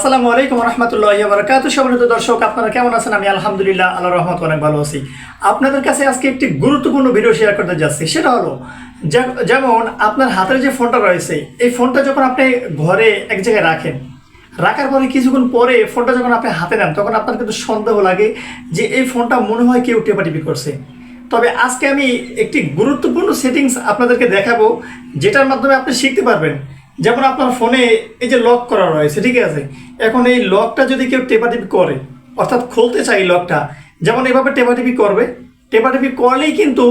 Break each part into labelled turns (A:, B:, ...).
A: আসসালামু আলাইকুম রহমতুল্লাহ বারকাত সম্মানিত দর্শক, আপনারা কেমন আছেন? আমি আলহামদুলিল্লাহ আল্লাহ রহমত অনেক ভালো আছি। আপনাদের কাছে আজকে একটি গুরুত্বপূর্ণ ভিডিও শেয়ার করতে যাচ্ছি। সেটা হলো যেমন আপনার হাতের যে ফোনটা রয়েছে, এই ফোনটা যখন আপনি ঘরে এক জায়গায় রাখেন, রাখার পরে কিছুক্ষণ পরে ফোনটা যখন আপনি হাতে নেন, তখন আপনার কিন্তু সন্দেহ লাগে যে এই ফোনটা মনে হয় কেউ টেপাটিপি করছে। তবে আজকে আমি একটি গুরুত্বপূর্ণ সেটিংস আপনাদেরকে দেখাবো, যেটার মাধ্যমে আপনি শিখতে পারবেন। যেমন আপনার ফোনে এই যে লক করা রয়েছে ঠিক আছে? এখন এই লকটা যদি কেউ টেপাটিপি করে, অর্থাৎ খুলতে চাই লকটা যেমন এভাবে টেপাটিপি করবে টেপাটিপি করলেই কিন্তু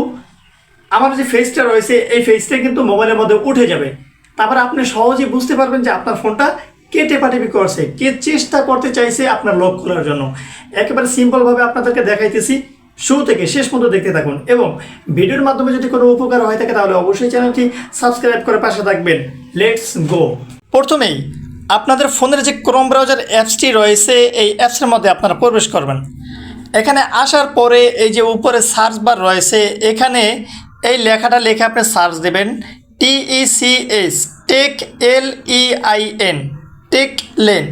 A: আমার যে ফেসটা রয়েছে, এই ফেসটা কিন্তু মোবাইলের মধ্যে উঠে যাবে। তারপর আপনি সহজেই বুঝতে পারবেন যে আপনার ফোনটা কে টেপাটেপি করছে, কে চেষ্টা করতে চাইছে আপনার লক খোলার জন্য। একেবারে সিম্পলভাবে আপনাদেরকে দেখাইতেছি। শুরু থেকে শেষ পর্যন্ত দেখতে থাকুন এবং ভিডিওর মাধ্যমে যদি কোনো উপকার হয়ে থাকে, তাহলে অবশ্যই চ্যানেলটি সাবস্ক্রাইব করে পাশে থাকবেন। লেটস গো প্রথমেই আপনাদের ফোনের যে ক্রোম ব্রাউজার অ্যাপসটি রয়েছে, এই অ্যাপসের মধ্যে আপনারা প্রবেশ করবেন। এখানে আসার পরে এই যে উপরে সার্চ বার রয়েছে, এখানে এই লেখাটা লিখে আপনি সার্চ দেবেন TECS tech L E I N tech lane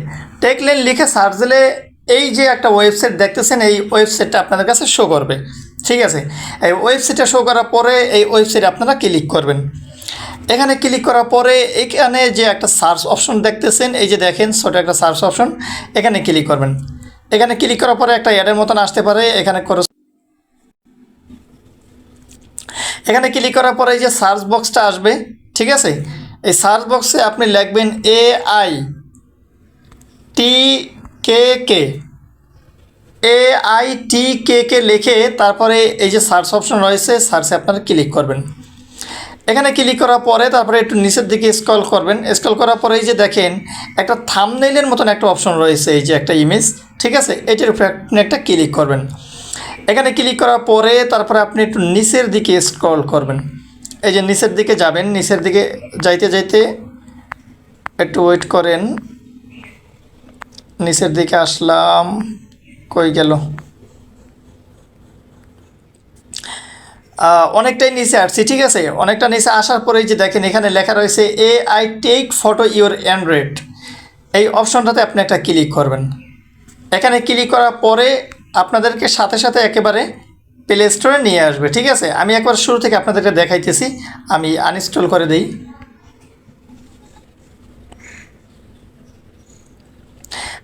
A: tech lane লিখে সার্চ দিলে এই যে একটা ওয়েবসাইট দেখতেছেন, এই ওয়েবসাইটটা আপনাদের কাছে শো করবে। ঠিক আছে? এই ওয়েবসাইটটা শো করার পরে এই ওয়েবসাইটে আপনারা ক্লিক করবেন। এখানে ক্লিক করার পরে এখানে যে একটা সার্চ অপশন দেখতেছেন, এই যে দেখেন ছোটো একটা সার্চ অপশন এখানে ক্লিক করবেন। এখানে ক্লিক করার পরে একটা অ্যাডের মতন আসতে পারে, এখানে করো এখানে ক্লিক করার পরে এই যে সার্চ বক্সটা আসবে, ঠিক আছে? এই সার্চ বক্সে আপনি লিখবেন A I T K K? A I T কে কে লিখে তারপরে এই যে সার্চ অপশন রয়েছে সার্চে আপনারা ক্লিক করবেন। এখানে ক্লিক করার পরে তারপরে একটু নিচের দিকে স্ক্রল করবেন। স্ক্রল করার পরে এই যে দেখেন, একটা থামনেইলের মতন একটা অপশন রয়েছে, এই যে একটা ইমেজ ঠিক আছে? এটার উপরে আপনি একটা ক্লিক করবেন। এখানে ক্লিক করার পরে তারপরে আপনি একটু নিচের দিকে স্ক্রল করবেন। এই যে নিচের দিকে যাবেন, নিচের দিকে যাইতে যাইতে একটু ওয়েট করেন। নিচের দিকে আসলাম। কই গেল? অনেকটাই নিচে আসছি, ঠিক আছে? অনেকটা নিচে আসার পরেই যে দেখেন এখানে লেখা রয়েছে A I tech photo your Android এই অপশনটাতে আপনি একটা ক্লিক করবেন। এখানে ক্লিক করার পরে আপনাদেরকে সাথে সাথে একেবারে প্লে স্টোরে নিয়ে আসবে, ঠিক আছে? আমি একবার শুরু থেকে আপনাদেরকে দেখাইতেছি, আমি আনইনস্টল করে দিই।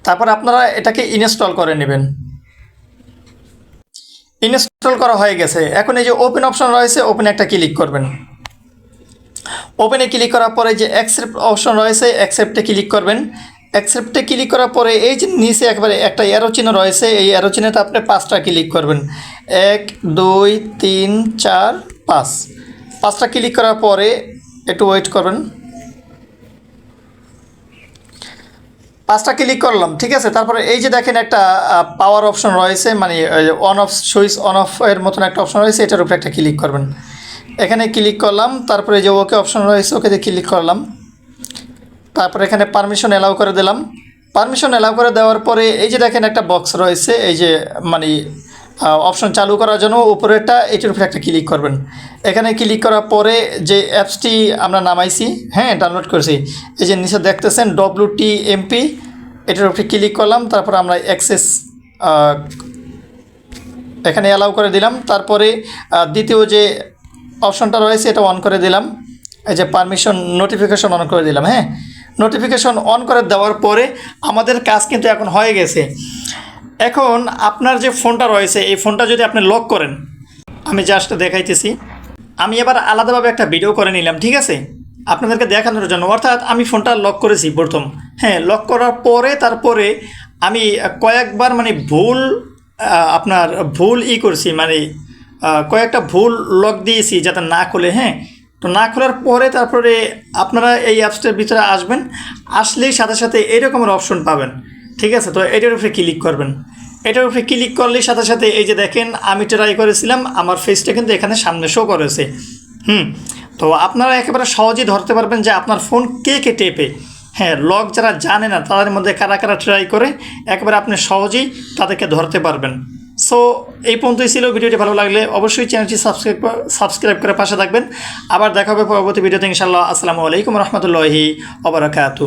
A: তারপর আপনারা এটাকে ইনস্টল করে নেবেন। ইনস্টল করা হয়ে গেছে। এখন এই যে ওপেন অপশন রয়েছে ওপেনে একটা ক্লিক করবেন। ওপেনে ক্লিক করার পরে যে অ্যাকসেপ্ট অপশন রয়েছে অ্যাকসেপ্টে ক্লিক করবেন। অ্যাকসেপ্টে ক্লিক করার পরে এই যে নিচে একবারে একটা অ্যারো রয়েছে, এই অ্যারো চিহ্নতে আপনি পাঁচটা ক্লিক করবেন। এক, দুই, তিন, চার, পাঁচ। পাঁচটা ক্লিক করার পরে একটু ওয়েট করবেন। পাঁচটা ক্লিক করলাম, ঠিক আছে? তারপরে এই যে দেখেন একটা পাওয়ার অপশন রয়েছে মানে on off switch on off এর মতন একটা অপশন রয়েছে, এটার উপরে একটা ক্লিক করবেন। এখানে ক্লিক করলাম, তারপরে যে ওকে অপশন রয়েছে, ওকে ক্লিক করলাম। তারপরে এখানে পারমিশন অ্যালাউ করে দিলাম। পারমিশন অ্যালাউ করে দেওয়ার পরে এই যে দেখেন একটা বক্স রয়েছে, এই যে মানে অপশন চালু করার জন্য উপরেরটা, এটির উপরে একটা ক্লিক করবেন। এখানে ক্লিক করার পরে যে অ্যাপসটি আমরা নামাইছি হ্যাঁ ডাউনলোড করেছি, এই যে নিচে দেখতেছেন ডব্লিউ টি এমপি এটার উপরে ক্লিক করলাম, তারপর আমরা অ্যাক্সেস এখানে অ্যালাউ করে দিলাম, তারপরে দ্বিতীয় যে অপশনটা রয়েছে, এটা অন করে দিলাম, এই যে পারমিশন নোটিফিকেশন অন করে দিলাম হ্যাঁ। নোটিফিকেশন অন করে দেওয়ার পরে আমাদের কাজ কিন্তু এখন হয়ে গেছে। এখন আপনার যে ফোনটা রয়েছে, এই ফোনটা যদি আপনি লক করেন, আমি জাস্ট দেখাইতেছি। আমি এবার আলাদাভাবে একটা ভিডিও করে নিলাম, ঠিক আছে? আপনাদেরকে দেখানোর জন্য। অর্থাৎ আমি ফোনটা লক করেছি প্রথম। হ্যাঁ লক করার পরে, তারপরে আমি কয়েকবার মানে ভুল আপনার ভুল ই করছি মানে কয়েকটা ভুল লক দিয়েছি যাতে না খুলে হ্যাঁ? তো না খোলার পরে, তারপরে আপনারা এই অ্যাপসটার ভিতরে আসবেন, আসলেই সাথে সাথে এরকমের অপশন পাবেন। ঠিক আছে? তো এটার উপরে ক্লিক করবেন। এটার উপরে ক্লিক করলে সাথে সাথে এই যে দেখেন, আমি ট্রাই করেছিলাম, আমার ফেসটা কিন্তু এখানে সামনে শো করেছে। হুম? তো আপনারা একেবারে সহজেই ধরতে পারবেন যে আপনার ফোন কে কে টেপে। হ্যাঁ লক যারা জানে না, তাদের মধ্যে কারা কারা ট্রাই করে, একেবারে আপনি সহজেই তাদেরকে ধরতে পারবেন। সো এই পর্যন্তই ছিল। ভিডিওটি ভালো লাগলে অবশ্যই চ্যানেলটি সাবস্ক্রাইব সাবস্ক্রাইব করে পাশে থাকবেন। আবার দেখা হবে পরবর্তী ভিডিওতে ইনশাল্লাহ আসসালামু আলাইকুম রহমতুল্লাহি ওবরাকাতু।